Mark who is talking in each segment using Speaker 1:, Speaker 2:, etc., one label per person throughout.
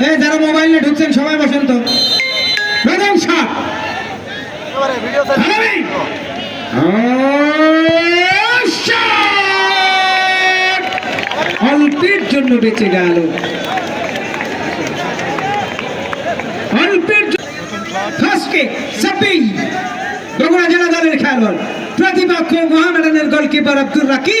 Speaker 1: এই যারা মোবাইল ঢুকছেন, সবাই বসেন তো! অল্পের জন্য বেঁচে গেল। জেলা দলের খেলোয়াড়। প্রতিপক্ষ মোহামেডানের গোলকিপার আব্দুর রাকি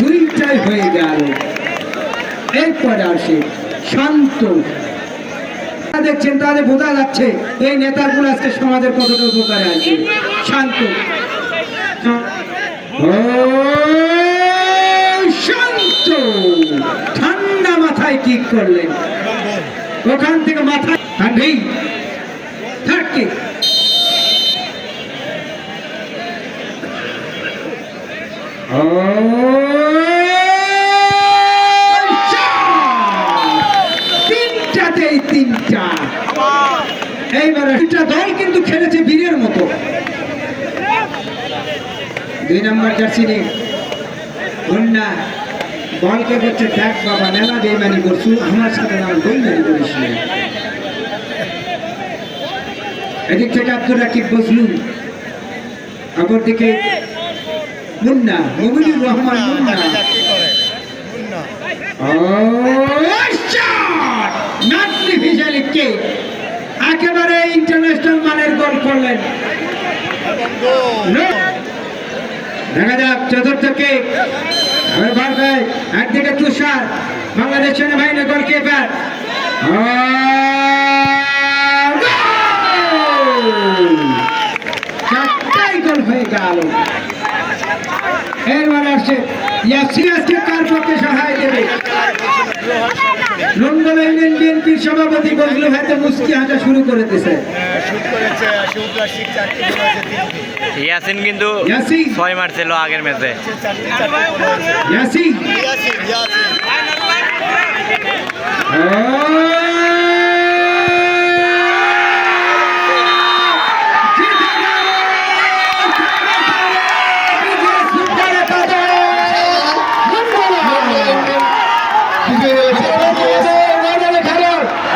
Speaker 1: দুইটাই হয়ে গেল এরপরে আসে শান্ত দেখছেন তাহলে বোঝা যাচ্ছে এই নেতাগুলো আজকে সমাজের কতটা উপকারে আছে শান্ত শান্ত ঠান্ডা মাথায় কি করলেন? ওখান থেকে মাথা ঠান্ডাই থার্ড তিনটাতেই তিনটা। এইবারে দুটা দল কিন্তু খেলেছে বীরের মতো। দুই নম্বর জার্সি নিয়ে কন্যা বলকে বলছে দেখ বাবা মেলা বেমানি করছু, আমার সাথে আমার বেমানি করিস না। এদিক থেকে আব্দুর রাকিব বসলু অপর দিকে মুন্না মমিনুর রহমান মুন্না নাটনি ভিজালিককে একেবারে ইন্টারন্যাশনাল মানের গোল করলেন। দেখা যাক চতুর্থ কে? আবার ভাই একদিকে তুষার বাংলাদেশ সেনাবাহিনী গোলকিপার এরবার আসছে। ইয়াসিয়াসকে কার পক্ষে সহায় দেবে? লন্ডন ইউনিয়ন বিএনপির সভাপতি বজলু হয়তো মুস্কি হাঁটা শুরু করে দিয়েছে।
Speaker 2: ইয়াসিন কিন্তু ছয় মারছিল আগের ম্যাচে।
Speaker 1: ইয়াসিন।